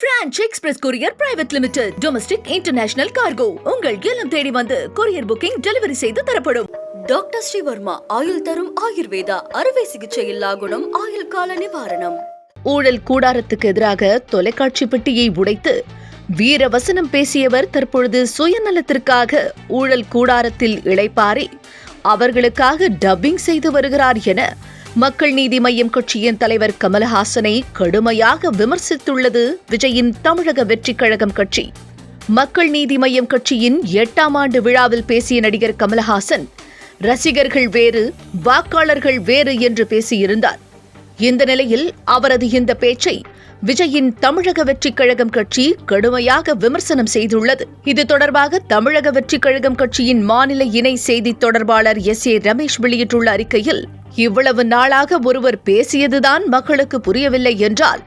Franch Express Courier Private Limited domestic international cargo. உங்கள் இல்லம் தேடி வந்து கொரியர் புக்கிங் டெலிவரி செய்து தரப்படும். டாக்டர் ஸ்ரீவர்மா ஆயுள் தரும் ஆயுர்வேதா அறுவை சிகிச்சை இல்லா குணம் ஆயுள் கால நிவாரணம். ஊழல் கூடாரத்துக்கு எதிராக தொலைக்காட்சி பெட்டியை உடைத்து வீரவசனம் பேசியவர் தற்பொழுது சுயநலத்திற்காக ஊழல் கூடாரத்தில் இளைப்பாரி அவர்களுக்காக டப்பிங் செய்து வருகிறார் என மக்கள் நீதி மய்யம் கட்சியின் தலைவர் கமலஹாசனை கடுமையாக விமர்சித்துள்ளது விஜயின் தமிழக வெற்றிக் கழகம் கட்சி. மக்கள் நீதி மய்யம் கட்சியின் எட்டாம் ஆண்டு விழாவில் பேசிய நடிகர் கமல்ஹாசன் ரசிகர்கள் வேறு வாக்காளர்கள் வேறு என்று பேசியிருந்தார். இந்த நிலையில் அவரது இந்த பேச்சை விஜயின் தமிழக வெற்றிக் கழகம் கட்சி கடுமையாக விமர்சனம் செய்துள்ளது. இது தொடர்பாக தமிழக வெற்றிக் கழகம் கட்சியின் மாநில இணை செய்தி தொடர்பாளர் எஸ் ஏ ரமேஷ் வெளியிட்டுள்ள அறிக்கையில் இவ்வளவு நாளாக ஒருவர் பேசியதுதான் மக்களுக்கு புரியவில்லை என்றால்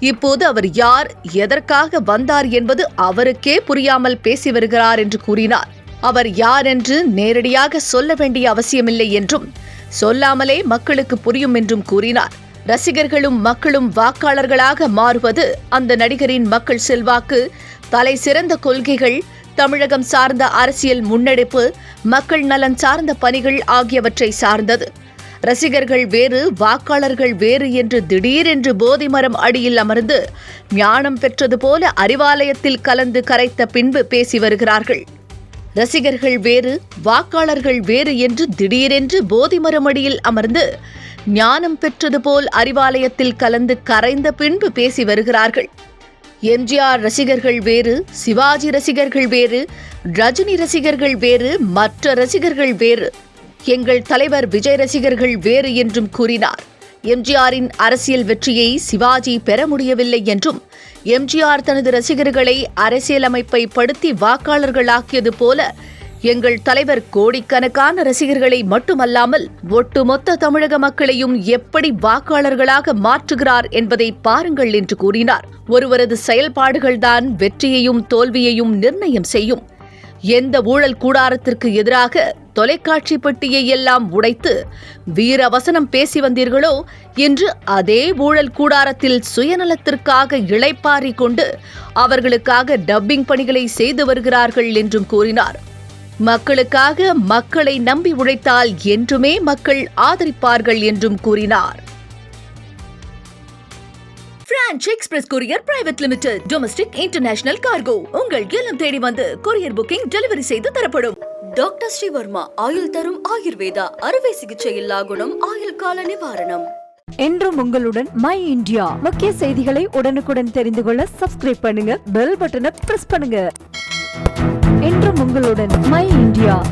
இப்போது அவர் யார் எதற்காக வந்தார் என்பது அவருக்கே புரியாமல் பேசி வருகிறார் என்று கூறினார். அவர் யார் என்று நேரடியாக சொல்ல வேண்டிய அவசியமில்லை என்றும் சொல்லாமலே மக்களுக்கு புரியும் என்றும் கூறினார். ரசிகர்களும் மக்களும் வாக்காளர்களாக மாறுவது அந்த நடிகரின் மக்கள் செல்வாக்கு தலை சிறந்த கொள்கைகள் தமிழகம் சார்ந்த அரசியல் முன்னெடுப்பு மக்கள் நலன் சார்ந்த பணிகள் ஆகியவற்றை சார்ந்தது. ரசிகர்கள் வேறு வாக்காளர்கள் வேறு என்று திடீரென்று போதி மரம் அடியில் அமர்ந்து ஞானம் பெற்றது போல அறிவாலயத்தில் கலந்து கரைத்த பின்பு பேசி வருகிறார்கள். ரசிகர்கள் வேறு வாக்காளர்கள் வேறு என்று திடீரென்று போதி மரமடியில் அமர்ந்து ஞானம் பெற்றது போல் அறிவாலயத்தில் கலந்து கரைந்த பின்பு பேசி வருகிறார்கள். எம்ஜிஆர் ரசிகர்கள் வேறு சிவாஜி ரசிகர்கள் வேறு ரஜினி ரசிகர்கள் வேறு மற்ற ரசிகர்கள் வேறு எங்கள் தலைவர் விஜய் ரசிகர்கள் வேறு என்றும் கூறினார். எம்ஜிஆரின் அரசியல் வெற்றியை சிவாஜி பெற முடியவில்லை என்றும் எம்ஜிஆர் தனது ரசிகர்களை அரசியலமைப்பை படுத்தி வாக்காளர்களாக்கியது போல எங்கள் தலைவர் கோடிக்கணக்கான ரசிகர்களை மட்டுமல்லாமல் ஒட்டுமொத்த தமிழக மக்களையும் எப்படி வாக்காளர்களாக மாற்றுகிறார் என்பதை பாருங்கள் என்று கூறினார். ஒருவரது செயல்பாடுகள்தான் வெற்றியையும் தோல்வியையும் நிர்ணயம் செய்யும். எந்த ஊழல் கூடாரத்திற்கு எதிராக தொலைக்காட்சி பெட்டியை எல்லாம் உடைத்து வீரவசனம் பேசி வந்தீர்களோ? என்று அதே ஊழல் கூடாரத்தில் சுயநலத்திற்காக இளைப்பாரி கொண்டு அவர்களுக்காக டப்பிங் பணிகளை செய்து வருகிறார்கள் என்றும் கூறினார். மக்களுக்காக மக்களை நம்பி உழைத்தால் என்றுமே மக்கள் ஆதரிப்பார்கள் என்றும் கூறினார். Franch Express Courier Private Limited domestic international cargo உங்கள் இல்லம் தேடி வந்து கொரியர் புக்கிங் டெலிவரி செய்து தரப்படும். டாக்டர் ஸ்ரீவர்மா ஆயுள் தரும் ஆயுர்வேதா அறுவை சிகிச்சை இல்லா குணம் ஆயுள் கால நிவாரணம். என்றும் உங்களுடன் மை இந்தியா. முக்கிய செய்திகளை உடனுக்குடன் தெரிந்து கொள்ள சப்ஸ்கிரைப் பண்ணுங்க பெல் பட்டனை பிரஸ் பண்ணுங்க. என்றும் உங்களுடன் மை இந்தியா.